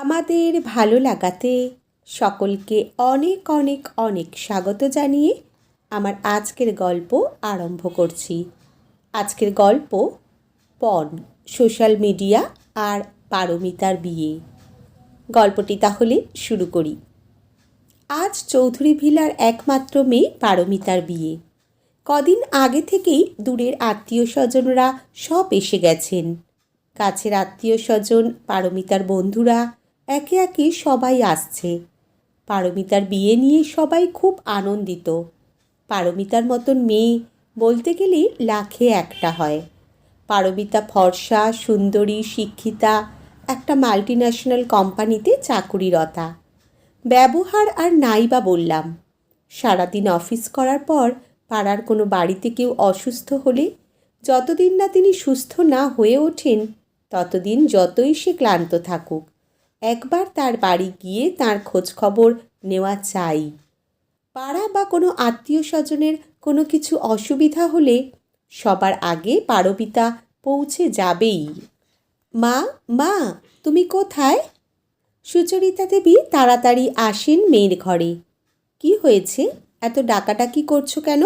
আমাদের ভালো লাগাতে সকলকে অনেক অনেক অনেক স্বাগত জানিয়ে আমার আজকের গল্প আরম্ভ করছি। আজকের গল্প পণ সোশ্যাল মিডিয়া আর পারমিতার বিয়ে। গল্পটি তাহলে শুরু করি। আজ চৌধুরী ভিলার একমাত্র মেয়ে পারমিতার বিয়ে। কদিন আগে থেকেই দূরের আত্মীয় স্বজনরা সব এসে গেছেন। কাছের আত্মীয় স্বজন, পারমিতার বন্ধুরা একে একে সবাই আসছে। পারমিতার বিয়ে নিয়ে সবাই খুব আনন্দিত। পারমিতার মতন মেয়ে বলতে গেলে লাখে একটা হয়। পারমিতা ফর্সা, সুন্দরী, শিক্ষিতা, একটা মাল্টিন্যাশনাল কোম্পানিতে চাকুরিরতা। ব্যবহার আর নাই বা বললাম। সারাদিন অফিস করার পর পাড়ার কোনো বাড়িতে কেউ অসুস্থ হলে যতদিন না তিনি সুস্থ না হয়ে ওঠেন, ততদিন যতই সে ক্লান্ত থাকুক। একবার তার বাড়ি গিয়ে তার খোঁজ খবর নেওয়া চাই। পাড়া বা কোনো আত্মীয় স্বজনের কোনো কিছু অসুবিধা হলে সবার আগে পারবিতা পৌঁছে যাবেই। মা মা, তুমি কোথায়? সুচরিতা দেবী তাড়াতাড়ি আসেন মেয়ের ঘরে। কি হয়েছে? এত ডাকাডাকি করছ কেন?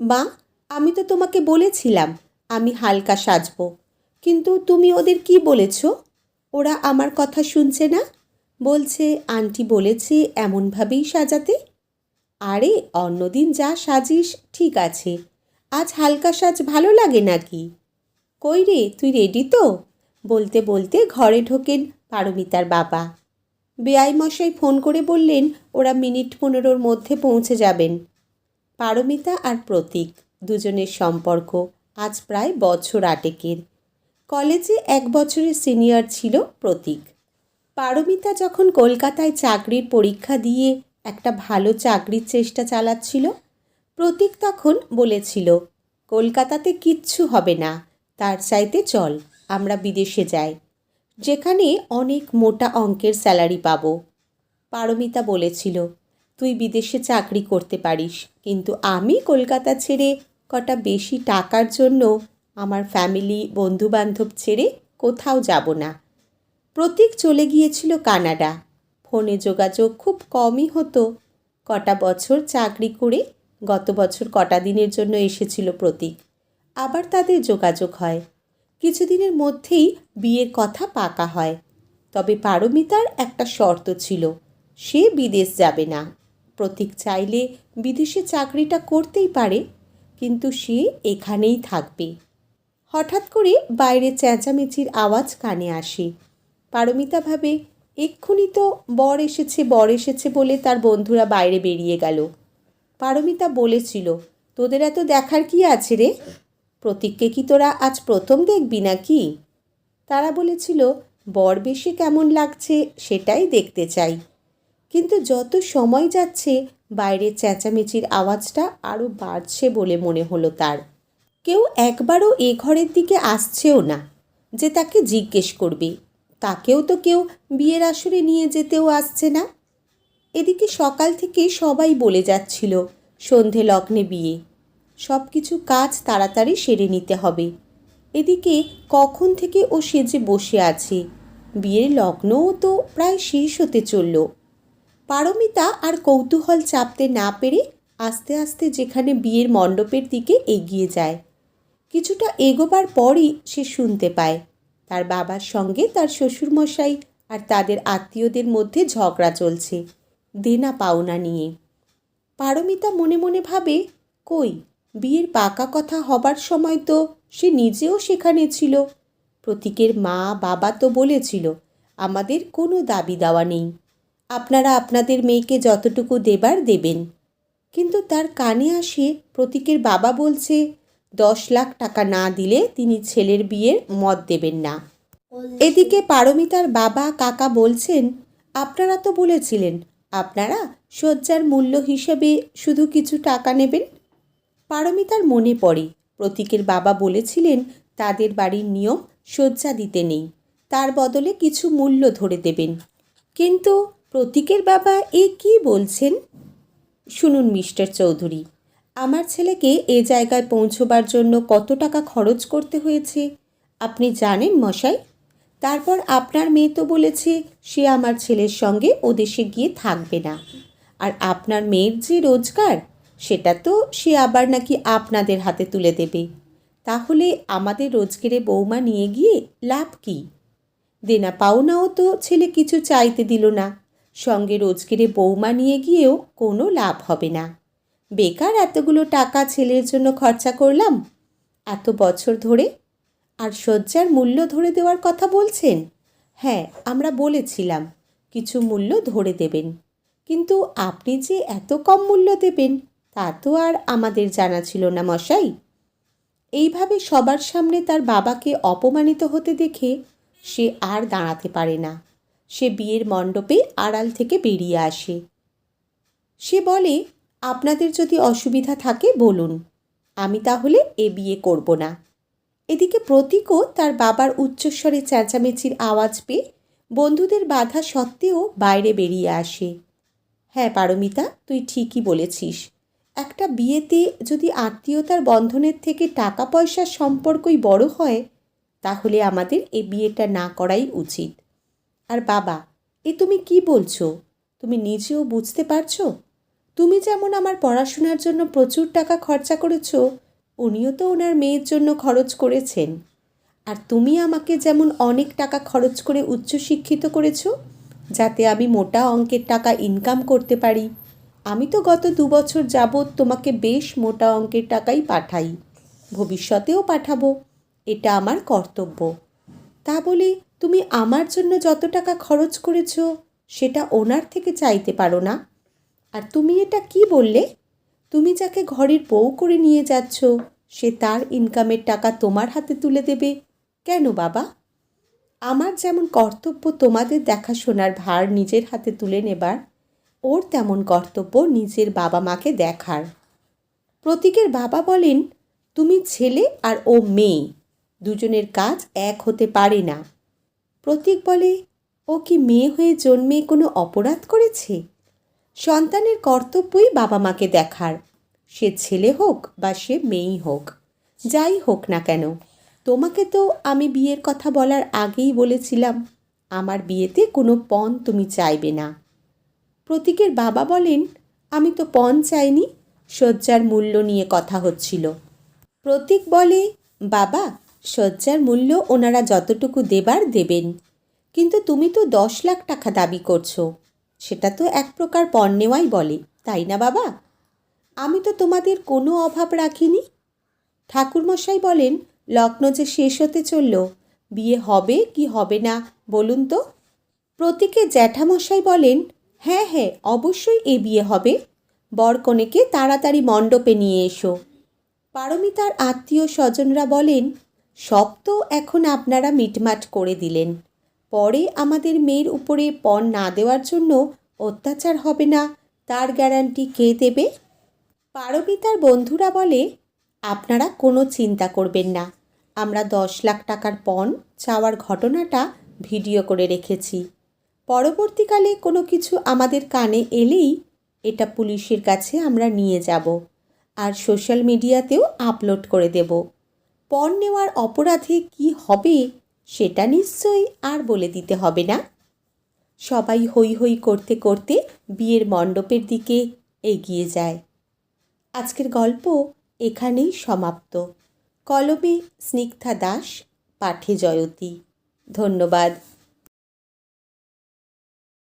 মা, আমি তো তোমাকে বলেছিলাম, আমি হালকা সাজবো। কিন্তু তুমি ওদের কি বলেছ? ওরা আমার কথা শুনছে না? বলছে, আন্টি বলেছে এমনভাবেই সাজাতে। আরে, অন্যদিন যা সাজিস, ঠিক আছে। আজ হালকা সাজ ভালো লাগে নাকি? কই রে, তুই রেডি তো? বলতে বলতে ঘরে ঢোকেন পারমিতার বাবা। বেআই মশাই ফোন করে বললেন, ওরা মিনিট পনেরোর মধ্যে পৌঁছে যাবেন। পারমিতা আর প্রতীক, দুজনের সম্পর্ক আজ প্রায় বছর আটেকের। কলেজে এক বছরের সিনিয়র ছিল প্রতীক। পারমিতা যখন কলকাতায় চাকরির পরীক্ষা দিয়ে একটা ভালো চাকরির চেষ্টা চালাচ্ছিল, প্রতীক তখন বলেছিল, কলকাতাতে কিচ্ছু হবে না, তার চাইতে চল, আমরা বিদেশে যাই, যেখানে অনেক মোটা অঙ্কের স্যালারি পাবো। পারমিতা বলেছিল, তুই বিদেশে চাকরি করতে পারিস, কিন্তু আমি কলকাতা ছেড়ে কটা বেশি টাকার জন্য আমার ফ্যামিলি বন্ধুবান্ধব ছেড়ে কোথাও যাব না। প্রতীক চলে গিয়েছিল কানাডা। ফোনে যোগাযোগ খুব কমই হতো। কটা বছর চাকরি করে গত বছর কটা দিনের জন্য এসেছিল প্রতীক। আবার তাদের যোগাযোগ হয়। কিছুদিনের মধ্যেই বিয়ের কথা পাকা হয়। তবে পারমিতার একটা শর্ত ছিল, সে বিদেশ যাবে না। প্রতীক চাইলে বিদেশে চাকরিটা করতেই পারে, কিন্তু সে এখানেই থাকবে। হঠাৎ করে বাইরে চেঁচামেচির আওয়াজ কানে আসে। পারমিতা ভাবে, এক্ষুনি তো বর এসেছে বর এসেছে বলে তার বন্ধুরা বাইরে বেরিয়ে গেল। পারমিতা বলেছিল, তোদের এত দেখার কি আছে রে? প্রতীককে কি তোরা আজ প্রথম দেখবি নাকি? তারা বলেছিল, বর বেশি কেমন লাগছে সেটাই দেখতে চাই। কিন্তু যত সময় যাচ্ছে বাইরে চেঁচামেচির আওয়াজটা আরও বাড়ছে বলে মনে হলো তার। কেউ একবারও এ ঘরের দিকে আসছেও না যে তাকে জিজ্ঞেস করবে। তাকেও তো কেউ বিয়ের আসরে নিয়ে যেতেও আসছে না। এদিকে সকাল থেকে সবাই বলে যাচ্ছিল সন্ধে লগ্নে বিয়ে। সব কিছু কাজ তাড়াতাড়ি সেরে নিতে হবে। এদিকে কখন থেকে ও সেজে বসে আছে। বিয়ের লগ্নও তো প্রায় শেষ হতে চলল। পারমিতা আর কৌতূহল চাপতে না পেরে আস্তে আস্তে যেখানে বিয়ের মণ্ডপের দিকে এগিয়ে যায়। কিছুটা এগোবার পরই সে শুনতে পায়। তার বাবার সঙ্গে তার শ্বশুরমশাই আর তাদের আত্মীয়দের মধ্যে ঝগড়া চলছে। দেনা পাওনা নিয়ে। পারমিতা মনে মনে ভাবে, কই, বিয়ের পাকা কথা হবার সময় তো সে নিজেও সেখানে ছিল। প্রতীকের মা, বাবা তো বলেছিল, আমাদের কোনো দাবি দেওয়া নেই। আপনারা আপনাদের মেয়েকে যতটুকু দেবার দেবেন। কিন্তু তার কানে আসে প্রতীকের বাবা বলছে দশ লাখ টাকা না দিলে তিনি ছেলের বিয়ের মত দেবেন না। এদিকে পারমিতার বাবা কাকা বলছেন, আপনারা তো বলেছিলেন, আপনারা শয্যার মূল্য হিসেবে শুধু কিছু টাকা নেবেন? পারমিতার মনে পড়ে, প্রতীকের বাবা বলেছিলেন, তাদের বাড়ির নিয়ম শয্যা দিতে নেই, তার বদলে কিছু মূল্য ধরে দেবেন। কিন্তু প্রতীকের বাবা এ কি বলছেন? শুনুন মিস্টার চৌধুরী। আমার ছেলেকে এ জায়গায় পৌঁছবার জন্য কত টাকা খরচ করতে হয়েছে? আপনি জানেন মশাই? তারপর আপনার মেয়ে তো বলেছে, সে আমার ছেলের সঙ্গে ও দেশে গিয়ে থাকবে না। আর আপনার মেয়ের যে রোজগার, সেটা তো সে আবার নাকি আপনাদের হাতে তুলে দেবে। তাহলে আমাদের রোজগারে বৌমা নিয়ে গিয়ে লাভ কি? দেনা পাওনাও তো ছেলে কিছু চাইতে দিল না। সঙ্গে রোজগারে বৌমা নিয়ে গিয়েও কোনো লাভ হবে না। বেকার এতগুলো টাকা ছেলের জন্য খরচা করলাম? এত বছর ধরে? আর শয্যার মূল্য ধরে দেওয়ার কথা বলছেন? হ্যাঁ আমরা বলেছিলাম, কিছু মূল্য ধরে দেবেন। কিন্তু আপনি যে এত কম মূল্য দেবেন, তা তো আর আমাদের জানা ছিল না, মশাই। এইভাবে সবার সামনে তার বাবাকে অপমানিত হতে দেখে সে আর দাঁড়াতে পারে না। সে বিয়ের মণ্ডপে আড়াল থেকে বেরিয়ে আসে। সে বলে আপনাদের যদি অসুবিধা থাকে, বলুন। আমি তাহলে এ বিয়ে করব না। এদিকে প্রতীকও তার বাবার উচ্চস্বরে চেঁচামেচির আওয়াজ পেয়ে বন্ধুদের বাধা সত্ত্বেও বাইরে বেরিয়ে আসে। হ্যাঁ পারমিতা, তুই ঠিকই বলেছিস। একটা বিয়েতে যদি আত্মীয়তার বন্ধনের থেকে টাকা পয়সার সম্পর্কই বড় হয়, তাহলে আমাদের এ বিয়েটা না করাই উচিত। আর বাবা, এ তুমি কি বলছো? তুমি নিজেও বুঝতে পারছ? তুমি যেমন আমার পড়াশোনার জন্য প্রচুর টাকা খরচা করেছ, উনিও তো ওনার মেয়ের জন্য খরচ করেছেন। আর তুমি আমাকে যেমন অনেক টাকা খরচ করে উচ্চশিক্ষিত করেছ, যাতে আমি মোটা অঙ্কের টাকা ইনকাম করতে পারি। আমি তো গত দু বছর যাবৎ তোমাকে বেশ মোটা অঙ্কের টাকাই পাঠাই, ভবিষ্যতেও পাঠাবো, এটা আমার কর্তব্য। তা বলে তুমি আমার জন্য যত টাকা খরচ করেছ, সেটা ওনার থেকে চাইতে পারো না? আর তুমি এটা কি বললে? তুমি যাকে ঘরের বউ করে নিয়ে যাচ্ছ, সে তার ইনকামের টাকা তোমার হাতে তুলে দেবে। কেন বাবা? আমার যেমন কর্তব্য তোমাদের দেখাশোনার ভার নিজের হাতে তুলে নেবার, ওর তেমন কর্তব্য নিজের বাবা মাকে দেখার। প্রতীকের বাবা বলেন, তুমি ছেলে আর ও মেয়ে, দুজনের কাজ এক হতে পারে না। প্রতীক বলে, ও কি মেয়ে হয়ে জন্মে কোনো অপরাধ করেছে? সন্তানের কর্তব্যই বাবা মাকে দেখার। সে ছেলে হোক বা সে মেয়েই হোক, যাই হোক না কেন, তোমাকে তো আমি বিয়ের কথা বলার আগেই বলেছিলাম, আমার বিয়েতে কোনো পণ তুমি চাইবে না। প্রতীকের বাবা বলেন, আমি তো পণ চাইনি, শয্যার মূল্য নিয়ে কথা হচ্ছিল। প্রতীক বলে, বাবা, শয্যার মূল্য ওনারা যতটুকু দেবার দেবেন, কিন্তু তুমি তো দশ লাখ টাকা দাবি করছ। সেটা তো এক প্রকার পণ নেওয়াই বলে, তাই না বাবা? আমি তো তোমাদের কোনো অভাব রাখিনি। ঠাকুরমশাই বলেন, লগ্ন যে শেষ হতে চলল, বিয়ে হবে কি হবে না, বলুন তো? প্রতীকে জ্যাঠামশাই বলেন হ্যাঁ হ্যাঁ অবশ্যই এ বিয়ে হবে। বরকনেকে তাড়াতাড়ি মণ্ডপে নিয়ে এসো। পারমিতার আত্মীয় স্বজনরা বলেন, সব তো এখন আপনারা মিটমাট করে দিলেন। পরে আমাদের মেয়ের উপরে পণ না দেওয়ার জন্য অত্যাচার হবে না, তার গ্যারান্টি কে দেবে? পারমিতার বন্ধুরা বলে, আপনারা কোনো চিন্তা করবেন না। আমরা দশ লাখ টাকার পণ চাওয়ার ঘটনাটা ভিডিও করে রেখেছি। পরবর্তীকালে কোনো কিছু আমাদের কানে এলেই এটা পুলিশের কাছে আমরা নিয়ে যাব আর সোশ্যাল মিডিয়াতেও আপলোড করে দেব। পণ নেওয়ার অপরাধে কি হবে সেটা নিশ্চয়ই আর বলে দিতে হবে না। সবাই হই হই করতে করতে বিয়ের মণ্ডপের দিকে এগিয়ে যায়। আজকের গল্প এখানেই সমাপ্ত। কলমে স্নিগ্ধা দাস, পাঠে জয়তী। ধন্যবাদ।